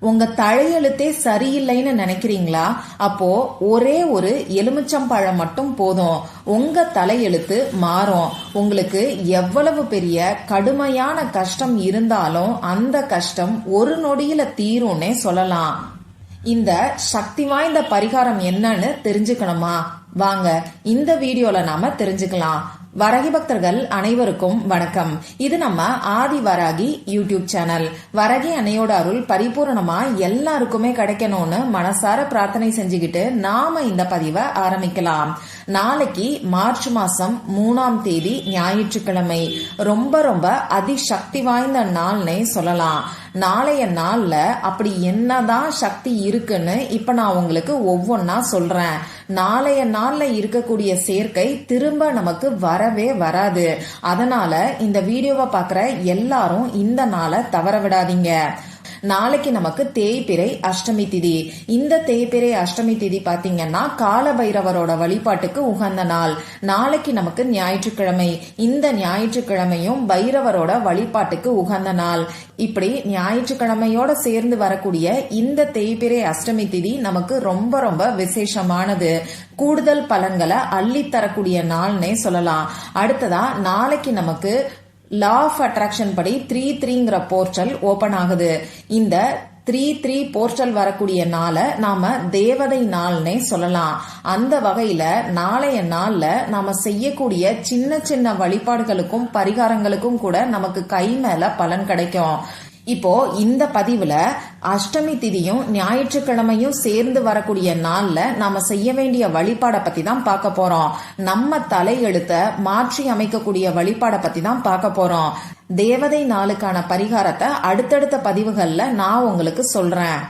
உங்க தலையெழுத்தே சரியில்லைன்னு நினைக்கிறீங்களா? அப்போ ஒரே ஒரு எலுமிச்சம்பழம் மட்டும் போதும். உங்க தலையெழுத்து மாறும். உங்களுக்கு எவ்வளவு பெரிய கடுமையான கஷ்டம் இருந்தாலும் அந்த கஷ்டம் ஒரு நொடியில தீரும்னே சொல்லலாம். இந்த சக்தி வாய்ந்த பரிகாரம் என்னன்னு தெரிஞ்சுக்கணுமா? வாங்க இந்த வீடியோல நாம தெரிஞ்சுக்கலாம். வரகி பக்தர்கள் அனைவருக்கும் வணக்கம். இது நம்ம ஆதி வராகி யூடியூப் சேனல். வரகி அன்னையோட அருள் பரிபூரணமா எல்லாருக்குமே கிடைக்கணும்னு மனசார பிரார்த்தனை செஞ்சுக்கிட்டு நாம இந்த பதிவை ஆரம்பிக்கலாம். நாளைக்கு மார்ச் மாசம் மூணாம் தேதி ஞாயிற்றுக்கிழமை. ரொம்ப ரொம்ப அதிசக்தி வாய்ந்த நாள்னே சொல்லலாம். நாளைய நாள்ல அப்படி என்னதான் சக்தி இருக்குன்னு இப்ப நான் உங்களுக்கு ஒவ்வொன்னா சொல்றேன். நாளைய நாள்ல இருக்கக்கூடிய சேர்க்கை திரும்ப நமக்கு வரவே வராது. அதனால இந்த வீடியோவை பாக்குற எல்லாரும் இந்த நாளை தவற விடாதீங்க. நாளைக்கு நமக்கு தேய்பிறை அஷ்டமி திதி. இந்த தேய்பிறை அஷ்டமி திதி பாத்தீங்கன்னா கால பைரவரோட வழிபாட்டுக்கு உகந்த நாள். நாளைக்கு நமக்கு ஞாயிற்றுக்கிழமை. இந்த ஞாயிற்றுக்கிழமையும் பைரவரோட வழிபாட்டுக்கு உகந்த நாள். இப்படி ஞாயிற்றுக்கிழமையோட சேர்ந்து வரக்கூடிய இந்த தேய்பிறை அஷ்டமி திதி நமக்கு ரொம்ப ரொம்ப விசேஷமானது. கூடுதல் பலன்களை அள்ளி தரக்கூடிய நாள்னே சொல்லலாம். அடுத்ததா நாளைக்கு நமக்கு லா ஆஃப் அட்ராக்ஷன் படி த்ரீ த்ரீங்கிற போர்ட்டல் ஓபன் ஆகுது. இந்த த்ரீ த்ரீ போர்ட்டல் வரக்கூடிய நாளை நாம தேவதை நாள்னே சொல்லலாம். அந்த வகையில நாளைய நாள்ல நாம செய்யக்கூடிய சின்ன சின்ன வழிபாடுகளுக்கும் பரிகாரங்களுக்கும் கூட நமக்கு கை மேல பலன் கிடைக்கும். இப்போ இந்த பதிவுல அஷ்டமி திதியும் ஞாயிற்றுக்கிழமையும் சேர்ந்து வரக்கூடிய நாள்ல நாம செய்ய வேண்டிய வழிபாடை பத்தி தான் பார்க்க போறோம். நம்ம தலையெழுத்த மாற்றி அமைக்கக்கூடிய வழிபாடை பத்தி தான் பார்க்க போறோம். தேவதை நாளுக்கான பரிகாரத்தை அடுத்தடுத்த பதிவுகள்ல நான் உங்களுக்கு சொல்றேன்.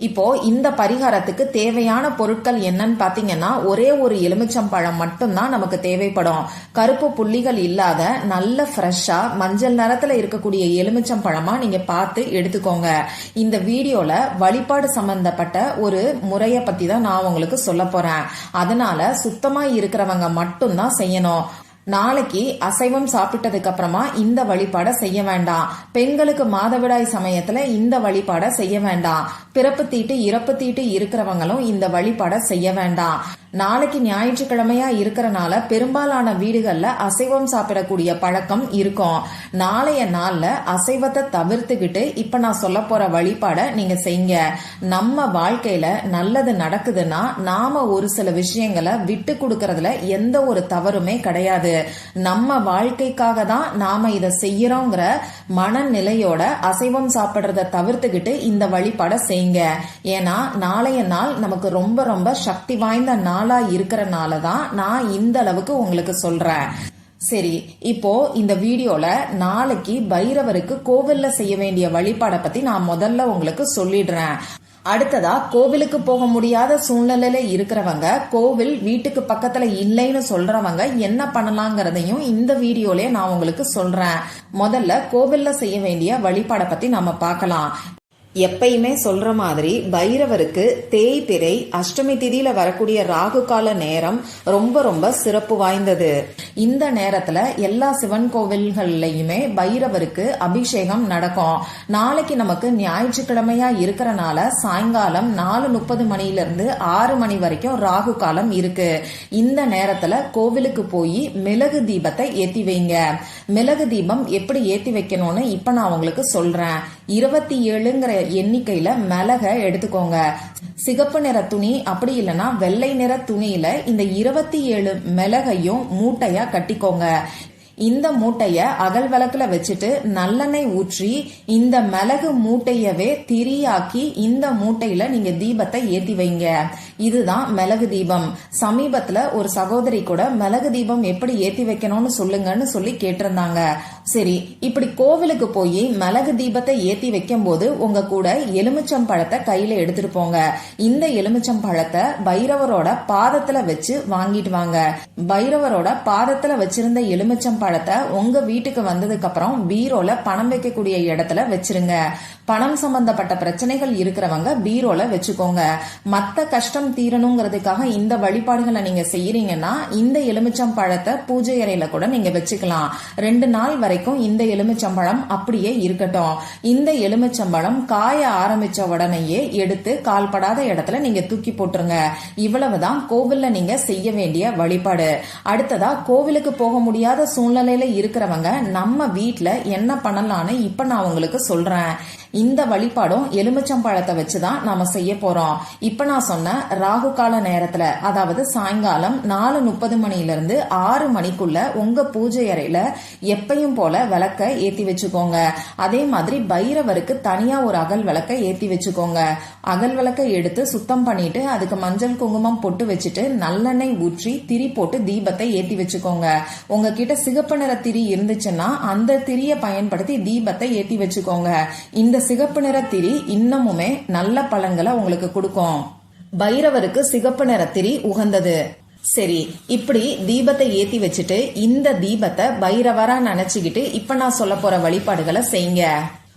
இப்போ இந்த பரிகாரத்துக்கு தேவையான பொருட்கள் என்னன்னு பாத்தீங்கன்னா ஒரே ஒரு எலுமிச்சம்பழம் மட்டும்தான் நமக்கு தேவைப்படும். கருப்பு புள்ளிகள் இல்லாத நல்ல ஃப்ரெஷ்ஷா மஞ்சள் நிறத்துல இருக்கக்கூடிய எலுமிச்சம்பழமா நீங்க பார்த்து எடுத்துக்கோங்க. இந்த வீடியோல வழிபாடு சம்பந்தப்பட்ட ஒரு முறைய பத்தி தான் நான் உங்களுக்கு சொல்ல போறேன். அதனால சுத்தமா இருக்கிறவங்க மட்டும்தான் செய்யணும். நாளைக்கு அசைவம் சாப்பிட்டதுக்கு அப்புறமா இந்த வழிபாட செய்ய வேண்டாம். பெண்களுக்கு மாதவிடாய் சமயத்துல இந்த வழிபாட செய்ய வேண்டாம். பிறப்பு தீட்டு இறப்பு தீட்டு இருக்கிறவங்களும் இந்த வழிபாட செய்ய வேண்டாம். நாளைக்கு ஞாயிற்றுக்கிழமையா இருக்கிறனால பெரும்பாலான வீடுகள்ல அசைவம் சாப்பிடக்கூடிய பழக்கம் இருக்கும். நாளைய நாள்ல அசைவத்தை தவிர்த்துக்கிட்டு இப்ப நான் சொல்ல போற வழிபாட நீங்க செய்யுங்க நம்ம வாழ்க்கையில நல்லது நடக்குதுன்னா நாம ஒரு சில விஷயங்களை விட்டு கொடுக்கறதுல எந்த ஒரு தவறுமே கிடையாது. நம்ம வாழ்க்கைக்காக தான் நாம இதை செய்யறோங்கிற மனநிலையோட அசைவம் சாப்பிடுறத தவிர்த்துக்கிட்டு இந்த வழிபாட செய்யுங்க ஏன்னா நாளைய நாள் நமக்கு ரொம்ப ரொம்ப சக்தி வாய்ந்த நாள் இருக்கிறனால தான் நான் இந்த அளவுக்கு உங்களுக்கு சொல்றேன். சரி இப்போ இந்த வீடியோல நாளைக்கு பைரவருக்கு கோவில்ல செய்ய வேண்டிய வழிபாடை பத்தி நான் முதல்ல உங்களுக்கு சொல்லிடுறேன். அடுத்ததா கோவிலுக்கு போக முடியாத சூழ்நிலையில இருக்கிறவங்க கோவில் வீட்டுக்கு பக்கத்துல இல்லைன்னு சொல்றவங்க என்ன பண்ணலாங்கிறதையும் இந்த வீடியோலயே நான் உங்களுக்கு சொல்றேன். முதல்ல கோவில்ல செய்ய வேண்டிய வழிபாடை பத்தி நாம பார்க்கலாம். எப்பயுமே சொல்ற மாதிரி பைரவருக்கு தேய்பிறை அஷ்டமி திதியில வரக்கூடிய ராகு கால நேரம் ரொம்ப ரொம்ப சிறப்பு வாய்ந்தது. இந்த நேரத்துல எல்லா சிவன் கோவில்கள்லயுமே பைரவருக்கு அபிஷேகம் நடக்கும். நாளைக்கு நமக்கு ஞாயிற்றுக்கிழமையா இருக்கிறனால சாயங்காலம் நாலு முப்பது மணியிலிருந்து ஆறு மணி வரைக்கும் ராகு காலம் இருக்கு. இந்த நேரத்துல கோவிலுக்கு போய் மிளகு தீபத்தை ஏத்தி வைங்க. மிளகு தீபம் எப்படி ஏத்தி வைக்கணும்னு இப்ப நான் உங்களுக்கு சொல்றேன். இருபத்தி ஏழுங்கிற எண்ணிக்கையில மிளக எடுத்துக்கோங்க. சிகப்பு நிற துணி அப்படி இல்லைன்னா வெள்ளை நிற துணியில இந்த இருபத்தி ஏழு மிளகையும் மூட்டையா கட்டிக்கோங்க. இந்த மூட்டைய அகல் விளக்குல வச்சுட்டு நல்லெண்ணெய் ஊற்றி இந்த மிளகு மூட்டையவே திரியாக்கி இந்த மூட்டையில நீங்க தீபத்தை ஏத்தி வைங்க. இதுதான் மிளகு தீபம். சமீபத்துல ஒரு சகோதரி கூட மிளகு தீபம் எப்படி ஏத்தி வைக்கணும்னு சொல்லுங்கன்னு சொல்லி கேட்டிருந்தாங்க. சரி இப்படி கோவிலுக்கு போய் மிளகு தீபத்தை ஏத்தி வைக்கும் போது உங்க கூட எலுமிச்சம் பழத்தை கையில எடுத்துட்டு போங்க. இந்த எலுமிச்சம் பழத்தை பைரவரோட பாதத்துல வச்சு வாங்கிட்டு வாங்க. பைரவரோட பாதத்துல வச்சிருந்த எலுமிச்சம் பழத்தை உங்க வீட்டுக்கு வந்ததுக்கு அப்புறம் பீரோல பணம் வைக்கக்கூடிய இடத்துல வச்சிருங்க. பணம் சம்பந்தப்பட்ட பிரச்சனைகள் இருக்கிறவங்க பீரோல வச்சுக்கோங்க. மத்த கஷ்டம் தீரணுங்கிறதுக்காக இந்த வழிபாடுகளை நீங்க செய்யறீங்கன்னா இந்த எலுமிச்சம் பழத்தை பூஜை அறையில கூட நீங்க வச்சுக்கலாம். ரெண்டு நாள் வரை வரைக்கும் இந்த எலுமிச்சம்பழம் அப்படியே இருக்கட்டும். இந்த எலுமிச்சம்பழம் காய ஆரம்பிச்ச உடனேயே எடுத்து கால்படாத இடத்துல நீங்க தூக்கி போட்டுருங்க. இவ்வளவுதான் கோவில்ல நீங்க செய்ய வேண்டிய வழிபாடு. அடுத்ததா கோவிலுக்கு போக முடியாத சூழ்நிலையில இருக்கிறவங்க நம்ம வீட்டுல என்ன பண்ணலாம்னு இப்ப நான் உங்களுக்கு சொல்றேன். இந்த வழிபாடும் எலுமிச்சம்பழத்தை வச்சுதான் நாம செய்ய போறோம். இப்ப நான் சொன்ன ராகு கால நேரத்துல அதாவது சாயங்காலம் நாலு முப்பது மணில இருந்து ஆறு மணிக்குள்ள உங்க பூஜை அறையில எப்பையும் போல விளக்க ஏத்தி வச்சுக்கோங்க. அதே மாதிரி பைரவருக்கு தனியா ஒரு அகல் விளக்க ஏத்தி வச்சுக்கோங்க. அகல் விளக்க எடுத்து சுத்தம் பண்ணிட்டு அதுக்கு மஞ்சள் குங்குமம் பொட்டு வச்சுட்டு நல்லெண்ணெய் ஊற்றி திரி போட்டு தீபத்தை ஏத்தி வச்சுக்கோங்க. உங்ககிட்ட சிகப்பு நிற திரி இருந்துச்சுன்னா அந்த திரியை பயன்படுத்தி தீபத்தை ஏத்தி வச்சுக்கோங்க. இந்த சிகப்பு நிற திரி இன்னமுமே நல்ல பழங்களை உங்களுக்கு கொடுக்கும். பைரவருக்கு சிகப்பு நிற திரி உகந்தது. சரி இப்படி தீபத்தை ஏத்தி வச்சுட்டு இந்த தீபத்தை பைரவரா நினைச்சுக்கிட்டு இப்ப நான் சொல்ல போற வழிபாடுகளை செய்யுங்க.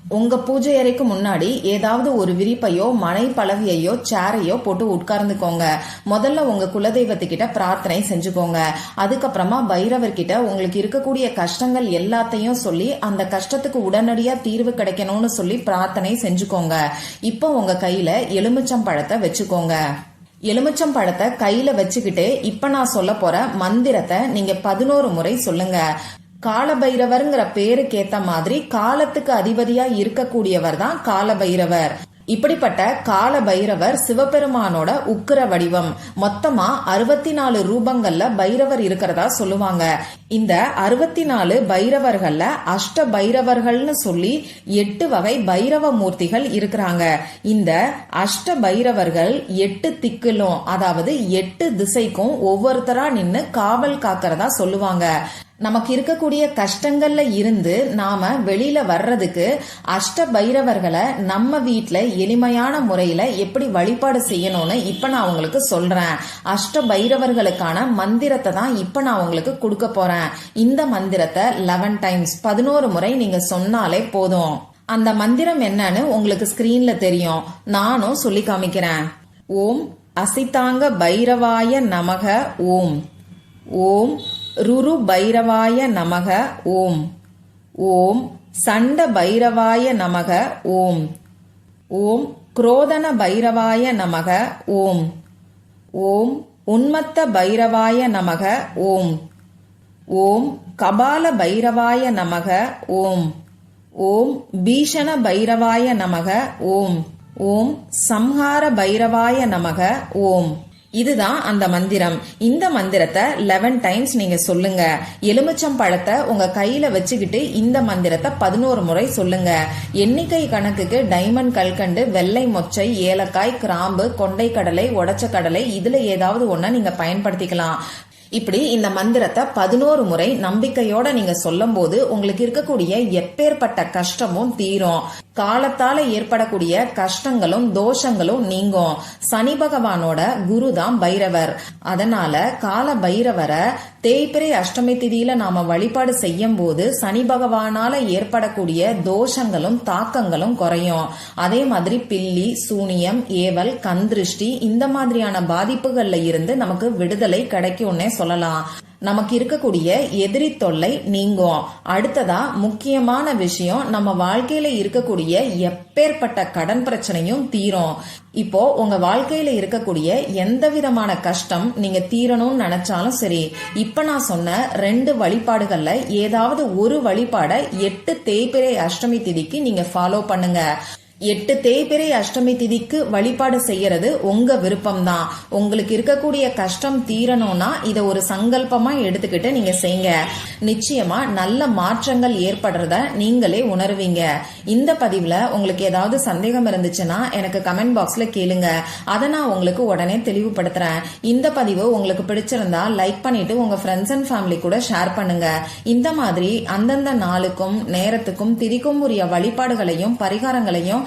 உங்க பூஜை அறைக்கு முன்னாடி ஏதாவது ஒரு விரிப்பையோ மனை பலகையோ சேரையோ போட்டு உட்கார்ந்துக்கோங்க. முதல்ல உங்க குலதெய்வத்துக்கிட்ட பிரார்த்தனை செஞ்சுக்கோங்க. அதுக்கப்புறமா பைரவர்கிட்ட உங்களுக்கு இருக்கக்கூடிய கஷ்டங்கள் எல்லாத்தையும் சொல்லி அந்த கஷ்டத்துக்கு உடனடியா தீர்வு கிடைக்கணும்னு சொல்லி பிரார்த்தனை செஞ்சுக்கோங்க. இப்போ உங்க கையில எலுமிச்சம் பழத்தை வச்சுக்கோங்க. எலுமிச்சம் பழத்தை கையில வச்சுக்கிட்டு இப்ப நான் சொல்ல போற மந்திரத்தை நீங்க பதினோரு முறை சொல்லுங்க. காலபைரவர்ங்கிற பேருக்கு ஏத்த மாதிரி காலத்துக்கு அதிபதியா இருக்கக்கூடியவர் தான் காலபைரவர். இப்படிப்பட்ட கால பைரவர் சிவபெருமானோட உக்கிர வடிவம். மொத்தமா அறுபத்தி நாலு ரூபங்கள்ல பைரவர் இருக்கிறதா சொல்லுவாங்க. இந்த அறுபத்தி நாலு பைரவர்கள்ல அஷ்ட பைரவர்கள்னு சொல்லி எட்டு வகை பைரவ மூர்த்திகள் இருக்கிறாங்க. இந்த அஷ்ட பைரவர்கள் எட்டு திக்கிலும் அதாவது எட்டு திசைக்கும் ஒவ்வொருத்தரா நின்னு காவல் காக்கிறதா சொல்லுவாங்க. நமக்கு இருக்கக்கூடிய கஷ்டங்கள்ல இருந்து நாம வெளியில வர்றதுக்கு அஷ்ட பைரவர்களை நம்ம வீட்டில் எளிமையான முறையில எப்படி வழிபாடு செய்யணும்னு இப்ப நான் உங்களுக்கு சொல்றேன். அஷ்ட பைரவர்களுக்கான மந்திரத்தை தான் இப்ப நான் உங்களுக்கு கொடுக்க போறேன். இந்த மந்திரத்தை லெவன் டைம்ஸ் பதினோரு முறை நீங்க சொன்னாலே போதும். அந்த மந்திரம் என்னன்னு உங்களுக்கு ஸ்கிரீன்ல தெரியும். நானும் சொல்லி காமிக்கிறேன். ஓம் அசிதாங்க பைரவாய நமக. ஓம். ஓம் ருரு பைரவாய நமக ஓம். ஓம் சண்ட பைரவாய நமக ஓம். ஓம் குரோதன பைரவாய நமக ஓம். ஓம் உன்மத்த பைரவாய நமக ஓம். ஓம் கபால பைரவாய நமக ஓம். ஓம் பீஷண பைரவாய நமக ஓம். ஓம் சம்ஹார பைரவாய நமக ஓம். இதுதான் அந்த மந்திரம். இந்த மந்திரத்தை லெவன் டைம்ஸ் நீங்க சொல்லுங்க. எலுமிச்சம் பழத்தை உங்க கையில வச்சுக்கிட்டு இந்த மந்திரத்தை பதினோரு முறை சொல்லுங்க. எண்ணிக்கை கணக்குக்கு டைமண்ட் கல்கண்டு வெள்ளை மொச்சை ஏலக்காய் கிராம்பு கொண்டை கடலை உடச்ச கடலை இதுல ஏதாவது ஒன்ன நீங்க பயன்படுத்திக்கலாம். இப்படி இந்த மந்திரத்தை பதினோரு முறை நம்பிக்கையோட நீங்க சொல்லும் போது உங்களுக்கு இருக்கக்கூடிய எப்பேற்பட்ட கஷ்டமும் தீரும். காலத்தால ஏற்படக்கூடிய கஷ்டங்களும் தோஷங்களும் நீங்கும். சனி பகவானோட குரு தான் பைரவர். அதனால கால பைரவரை தேய்பிரை அஷ்டமி திதியில நாம வழிபாடு செய்யும் போது சனி பகவானால ஏற்படக்கூடிய தோஷங்களும் தாக்கங்களும் குறையும். அதே மாதிரி பில்லி சூனியம் ஏவல் கந்திருஷ்டி இந்த மாதிரியான பாதிப்புகள்ல இருந்து நமக்கு விடுதலை கிடைக்கும்னே சொல்லலாம். நமக்கு இருக்கக்கூடிய எதிரி தொல்லை நீங்கும் அடுத்ததா முக்கியமான விஷயம் நம்ம வாழ்க்கையில இருக்கக்கூடிய எப்பேற்பட்ட கடன் பிரச்சனையும் தீரும். இப்போ உங்க வாழ்க்கையில இருக்கக்கூடிய எந்த விதமான கஷ்டம் நீங்க தீரணும்னு நினைச்சாலும் சரி இப்ப நான் சொன்ன ரெண்டு வழிபாடுகள்ல ஏதாவது ஒரு வழிபாட எட்டு தேய்பிரை அஷ்டமி திதிக்கு நீங்க ஃபாலோ பண்ணுங்க. எட்டு தேய்பிரை அஷ்டமி திதிக்கு வழிபாடு செய்யறது உங்க விருப்பம் தான் உங்களுக்கு இருக்கக்கூடிய கஷ்டம் தீரணும்னா இதை ஒரு சங்கல்பமா எடுத்துக்கிட்டு நீங்க செய்யுங்க நிச்சயமா நல்ல மாற்றங்கள் ஏற்படுறத நீங்களே உணர்வீங்க. இந்த பதிவுல உங்களுக்கு ஏதாவது சந்தேகம் இருந்துச்சுன்னா எனக்கு கமெண்ட் பாக்ஸ்ல கேளுங்க. அதை நான் உங்களுக்கு உடனே தெளிவுபடுத்துறேன். இந்த பதிவு உங்களுக்கு பிடிச்சிருந்தா லைக் பண்ணிட்டு உங்க ஃப்ரெண்ட்ஸ் அண்ட் ஃபேமிலி கூட ஷேர் பண்ணுங்க. இந்த மாதிரி அந்தந்த நாளுக்கும் நேரத்துக்கும் திதிக்கும் உரிய வழிபாடுகளையும் பரிகாரங்களையும்